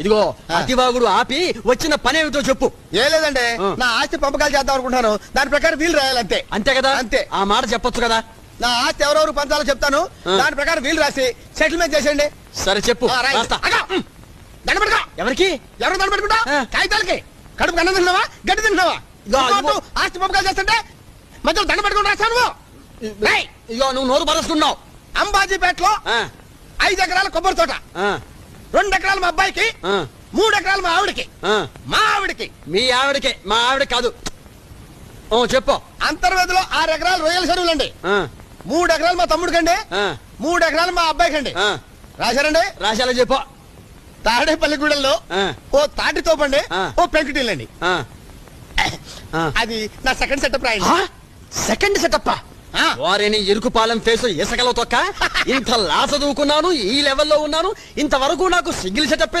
ఇదిగో అతివాగుడు ఆపి వచ్చిన పనేమిటో చెప్పు. ఏ లేదండి. నా ఆస్తి పంపకాలు చేద్దాం అనుకుంటున్నాను. దాని ప్రకారం వీలు రాయాలంతే. అంతే కదా? అంతే. ఆ మాట చెప్పొచ్చు కదా? నా ఆస్తి ఎవరెవరు పంచాలో చెప్తాను. దాని ప్రకారం వీలు రాసి సెటిల్మెంట్ చేసేయండి. సరే చెప్పు. ఎవరికి? ఎవరు దండ పెట్టుకుంటా ఆ. కాగితాలకి. కడుపు అన్నం తింటున్నావా? గడ్డి తింటున్నావా. ఆస్తి పంపకాలు చేస్తుంటే మధ్యలో దండ పెట్టుకుని నువ్వు? రేయ్, ఇగో నువ్వు నోరు పరుస్తున్నావు. అంబాజీపేటలో ఐదు ఎకరాల కొబ్బరి తోట. రెండు ఎకరాలు మా అబ్బాయికి మూడు ఎకరాలు మా ఆవిడకి. మా ఆవిడకి. మీ ఆవిడకే మా ఆవిడ కాదు. ఓ చెప్పు. అంతర్వేదిలో ఆరు ఎకరాలు రొయ్యల చెరువులండి. మూడు ఎకరాలు మా తమ్ముడికండి. మూడు ఎకరాలు మా అబ్బాయికండి. ఆ. రాశారండి? రాశాలో చెప్పు. తాడేపల్లి గూడెల్లో ఆ, ఓ తాటి తోపండి. ఓ పెంకుటిల్లండి. అది నా సెకండ్ సెటప్ రాయండి? సెకండ్ సెటప్ ఆ. వారిని ఇరుకుపాలెం ఫేసు ఇసకలో తొక్క. ఇంత లాస దూకున్నాను ఈ లెవెల్లో ఉన్నాను. ఇంతవరకు నాకు సింగిల్ సెటప్